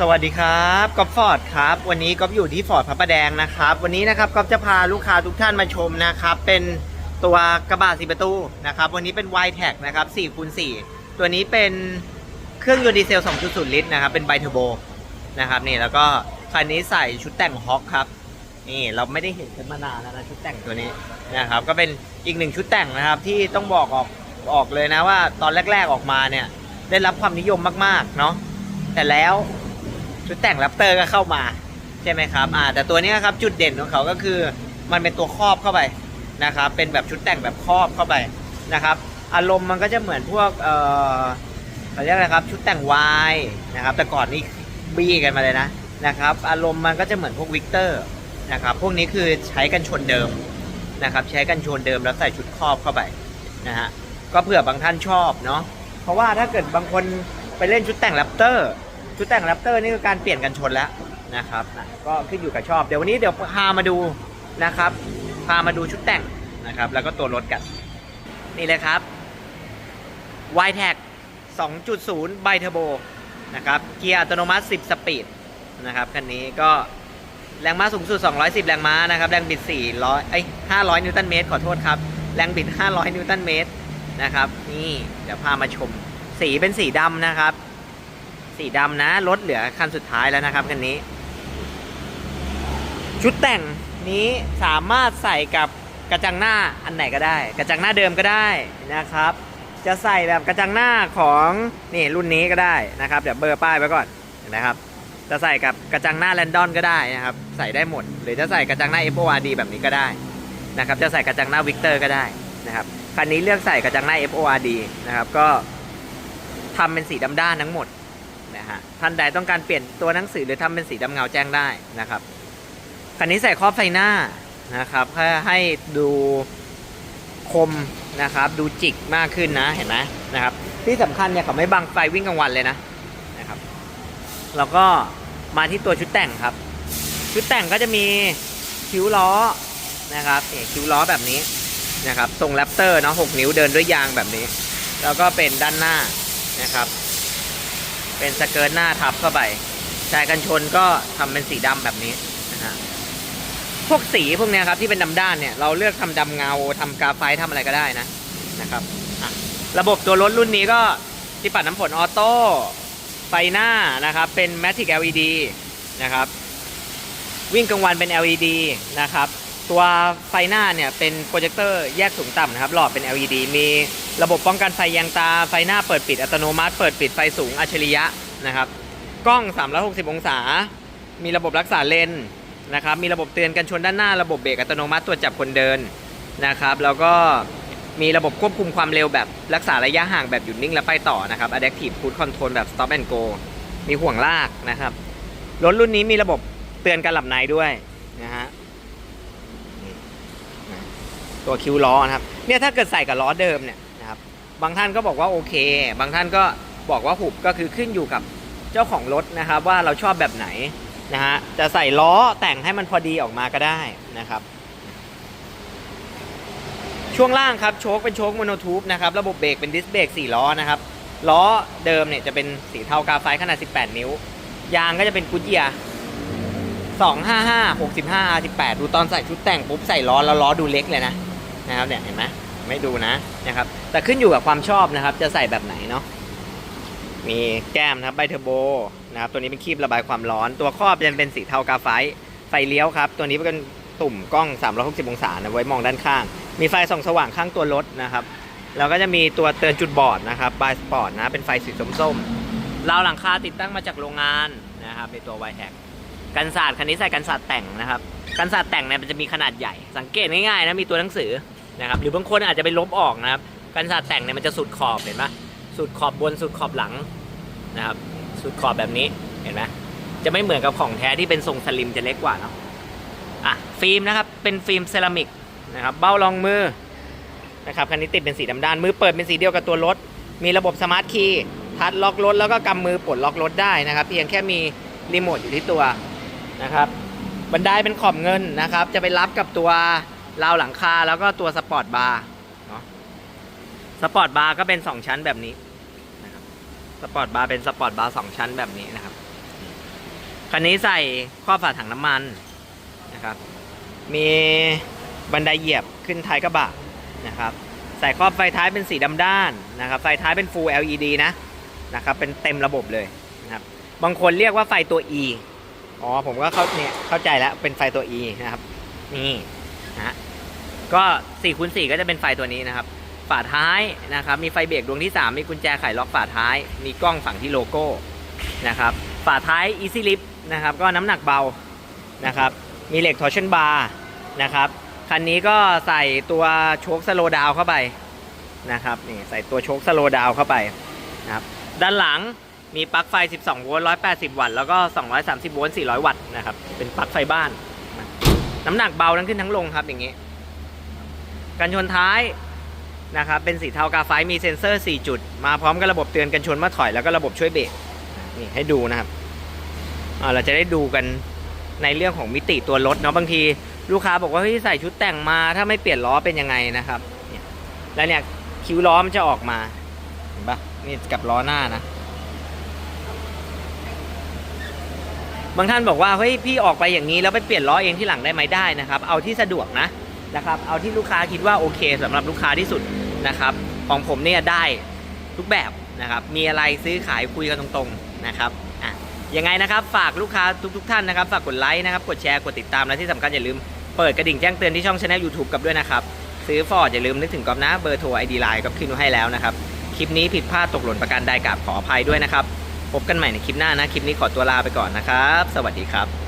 สวัสดีครับก๊อฟฟอร์ดครับ วันนี้ก๊อฟอยู่ที่ฟอร์ดพระประแดงนะครับ วันนี้นะครับก๊อฟจะพาลูกค้าทุกท่านมาชมนะครับ เป็นตัวกระบะสีประตูนะครับ วันนี้เป็น y t e c นะครับ4คูณ4ตัวนี้เป็นเครื่องยนต์ดีเซล 2.0 ลิตรนะครับ เป็นไบเทอร์โบนะครับนี่แล้วก็คันนี้ใส่ชุดแต่งฮอคครับนี่เราไม่ได้เห็นกันมานานแล้วนะชุดแต่งตัวนี้นะครับ ก็เป็นอีกหนึ่งชุดแต่งนะครับ ที่ต้องบอกออกออกเลยนะว่าตอนแรก ๆออกมาเนี่ยได้รับความนิยมมากๆเนาะแต่แล้ว ชุดแต่งแรปเตอร์ก็เข้ามาใช่ไหมครับอ่าแต่ตัวนี้ครับจุดเด่นของเขาก็คือมันเป็นตัวครอบเข้าไปนะครับเป็นแบบชุดแต่งแบบครอบเข้าไปนะครับอารมณ์มันก็จะเหมือนพวกเอ่อเขาเรียกอะไรครับชุดแต่งวายนะครับแต่ก่อนนี่บี้กันมาเลยนะนะครับอารมณ์มันก็จะเหมือนพวกวิกเตอร์นะครับพวกนี้คือใช้กันชนเดิมนะครับใช้กันชนเดิมแล้วใส่ชุดครอบเข้าไปนะฮะก็เผื่อบางท่านชอบเนาะเพราะว่าถ้าเกิดบางคนไปเล่นชุดแต่งแรปเตอร์ ชุดแต่งแรปเตอร์นี่คือการเปลี่ยนกันชนแล้วนะครับนะก็ขึ้นอยู่กับชอบ เดี๋ยววันนี้เดี๋ยวพามาดูนะครับ พามาดูชุดแต่งนะครับ แล้วก็ตัวรถกัน นี่เลยครับ y t e c 2.0 ไบเทอร์โบนะครับ เกียร์อัตโนมัติ 10 สปีดนะครับคันนี้ก็แรงม้าสูงสุด 210 แรงม้านะครับ แรงบิด 400 เอ้ย 500 นิวตันเมตร ขอโทษครับ แรงบิด 500 นิวตันเมตรนะครับ นี่ เดี๋ยวพามาชม สีเป็นสีดำนะครับ สีดำนะรถเหลือคันสุดท้ายแล้วนะครับคันนี้ ชุดแต่งนี้สามารถใส่กับกระจังหน้าอันไหนก็ได้ กระจังหน้าเดิมก็ได้นะครับ จะใส่แบบกระจังหน้าของนี่รุ่นนี้ก็ได้นะครับเดี๋ยวเบอร์ป้ายไว้ก่อนนะครับ จะใส่กับกระจังหน้าแรนดอนก็ได้นะครับใส่ได้หมด หรือจะใส่กระจังหน้า FORD แบบนี้ก็ได้นะครับจะใส่กระจังหน้าวิกเตอร์ก็ได้นะครับคันนี้เลือกใส่กระจังหน้า FORD นะครับก็ทำเป็นสีดำด้านทั้งหมด นะฮะท่านใดต้องการเปลี่ยนตัวหนังสือหรือทำเป็นสีดำเงาแจ้งได้นะครับคันนี้ใส่ครอบไฟหน้านะครับเพื่อให้ดูคมนะครับ ดูจิกมากขึ้นนะเห็นไหมนะครับ ที่สำคัญเนี่ยเขาไม่บังไฟวิ่งกลางวันเลยนะนะครับ แล้วก็มาที่ตัวชุดแต่งครับ ชุดแต่งก็จะมีคิ้วล้อนะครับคิ้วล้อแบบนี้นะครับทรงแรปเตอร์เนาะหกนิ้วเดินด้วยยางแบบนี้ แล้วก็เป็นด้านหน้านะครับ เป็นสเกิร์ตหน้าทับเข้าไปชายกันชนก็ทำเป็นสีดำแบบนี้นะฮะพวกสีพวกเนี้ยครับที่เป็นดำด้านเนี่ยเราเลือกทำดำเงาทำกาไฟต์ทำอะไรก็ได้นะนะครับะระบบตัวรถรุ่นนี้ก็ที่ปัดน้ำฝนออโต้ไฟหน้านะครับ เป็น Matic LED นะครับ วิ่งกลางวันเป็น LED นะครับ ตัวไฟหน้าเนี่ยเป็นโปรเจคเตอร์แยกสูงต่ำนะครับ หลอดเป็น LED มีระบบป้องกันไฟแยงตา ไฟหน้าเปิดปิดอัตโนมัติ เปิดปิดไฟสูงอัจฉริยะนะครับ กล้อง 360 องศา มีระบบรักษาเลนนะครับ มีระบบเตือนกันชนด้านหน้า ระบบเบรกอัตโนมัติตรวจจับคนเดินนะครับ แล้วก็มีระบบควบคุมความเร็วแบบรักษาระยะห่างแบบหยุดนิ่งและไปต่อนะครับ Adaptive Cruise Control แบบ Stop and Go มีห่วงลากนะครับ รถรุ่นนี้มีระบบเตือนการหลับในด้วยนะฮะนี่นะ ตัวคิวล้อนะครับเนี่ยถ้าเกิดใส่กับล้อเดิมเนี่ยนะครับบางท่านก็บอกว่าโอเค บางท่านก็บอกว่าหุบก็คือขึ้นอยู่กับเจ้าของรถนะครับ ว่าเราชอบแบบไหนนะฮะจะใส่ล้อแต่งให้มันพอดีออกมาก็ได้นะครับ ช่วงล่างครับโชคเป็นโชคโมโนทูบนะครับระบบเบรกเป็นดิสเบรก4ล้อนะครับล้อเดิมเนี่ยจะเป็นสีเทากาไฟขนาด 18 นิ้ว ยางก็จะเป็นกุเจียา255 65 18 ดูตอนใส่ชุดแต่งปุ๊บใส่ล้อแล้วล้อดูเล็กเลยนะ นะครับเนี่ยเห็นไหมไม่ดูนะนะครับ แต่ขึ้นอยู่กับความชอบนะครับ จะใส่แบบไหนเนาะมีแก้มนะครับไบเทอร์โบนะครับ ตัวนี้เป็นคีบระบายความร้อน ตัวครอบจะเป็นสีเทากาไฟไฟเลี้ยวครับ ตัวนี้เป็นตุ่มกล้อง 360 องศานะไว้มองด้านข้าง มีไฟส่องสว่างข้างตัวรถนะครับแล้วก็จะมีตัวเตือนจุดบอดนะครับบายสปอร์ตนะ เป็นไฟสีส้มๆราวหลังคาติดตั้งมาจากโรงงานนะครับในตัวไวแท็กกันศาสตร์คันนี้ใส่กันศาสตร์แต่งนะครับ กันศาสตร์แต่งเนี่ยมันจะมีขนาดใหญ่ สังเกตง่ายๆนะมีตัวหนังสือ นะครับหรือบางคนอาจจะไปลบออกนะครับ กันศาสตร์แต่งเนี่ยมันจะสุดขอบเห็นปะสุดขอบบนสุดขอบหลังนะครับ สุดขอบแบบนี้เห็นไหมจะไม่เหมือนกับของแท้ที่เป็นทรงสลิมจะเล็กกว่าเนาะอะฟิล์มนะครับเป็นฟิล์มเซรามิกนะครับเบ้ารองมือนะครับคันนี้ติดเป็นสีดำด้านมือเปิดเป็นสีเดียวกับตัวรถ มีระบบสมาร์ทคีย์ทัดล็อกรถแล้วก็กำมือปลดล็อกรถได้นะครับเพียงแค่มีรีโมทอยู่ที่ตัวนะครับบันไดเป็นขอบเงินนะครับ จะไปรับกับตัว ราวหลังคาแล้วก็ตัวสปอร์ตบาร์เนาะสปอร์ตบาร์ก็เป็น 2 ชั้นแบบนี้นะครับสปอร์ตบาร์เป็นสปอร์ตบาร์สองชั้นแบบนี้นะครับคันนี้ใส่ครอบฝาถังน้ำมันนะครับ มีบันไดเหยียบขึ้นท้ายกระบะนะครับ ใส่ครอบไฟท้ายเป็นสีดำด้านนะครับ ไฟท้ายเป็น Full LED นะนะครับ เป็นเต็มระบบเลยนะครับ บางคนเรียกว่าไฟตัว E อ๋อ ผมก็เข้าเนี่ยเข้าใจแล้วเป็นไฟตัว E นะครับ นี่ ก็4คูณ4ก็จะเป็นไฟตัวนี้นะครับ ฝาท้ายนะครับ มีไฟเบรกดวงที่ 3 มีกุญแจไขล็อกฝาท้าย มีกล้องฝั่งที่โลโก้นะครับ ฝาท้าย Easy Lift นะครับ ก็น้ำหนักเบานะครับ มีเหล็ก torsion bar นะครับ คันนี้ก็ใส่ตัวโชคสโลดาวเข้าไปนะครับ นี่ใส่ตัวโชคสโลดาวเข้าไปนะครับ ด้านหลังมีปลั๊กไฟ 12 โวลต์ 180 วัตต์ แล้วก็ 230 โวลต์ 400 วัตต์นะครับ เป็นปลั๊กไฟบ้านนะน้ำหนักเบาทั้งขึ้นทั้งลงครับอย่างนี้ กันชนท้ายนะครับเป็นสีเทากาไฟมีเซ็นเซอร์ 4 จุด มาพร้อมกับระบบเตือนกันชนเมื่อถอยแล้วก็ระบบช่วยเบรกนี่ให้ดูนะครับเราจะได้ดูกันในเรื่องของมิติตัวรถเนาะบางทีลูกค้าบอกว่าเฮ้ยใส่ชุดแต่งมาถ้าไม่เปลี่ยนล้อเป็นยังไงนะครับแล้วเนี่ยคิ้วล้อมันจะออกมาเห็นปะนี่กับล้อหน้านะ บางท่านบอกว่าเฮ้ยพี่ออกไปอย่างนี้แล้วไปเปลี่ยนล้อเองที่หลังได้ไหมได้นะครับ เอาที่สะดวกนะ นะครับ เอาที่ลูกค้าคิดว่าโอเคสำหรับลูกค้าที่สุดนะครับ ของผมเนี่ยได้ทุกแบบนะครับ มีอะไรซื้อขายคุยกันตรงๆนะครับอะยังไงนะครับฝากลูกค้าทุกๆท่านนะครับ ฝากกดไลค์นะครับ กดแชร์ กดติดตามและที่สำคัญอย่าลืมเปิดกระดิ่งแจ้งเตือนที่ช่องช anel YouTube กับด้วยนะครับ ซื้อฟอร์ดอย่าลืมนึกถึงกอบนะเบอร์โทรไอดีไลน์กับขึ้นไว้ให้แล้วนะครับ คลิปนี้ผิดพลาดตกหล่นประการใดกราบขออภัยด้วยนะครับ พบกันใหม่ในคลิปหน้านะ คลิปนี้ขอตัวลาไปก่อนนะครับ สวัสดีครับ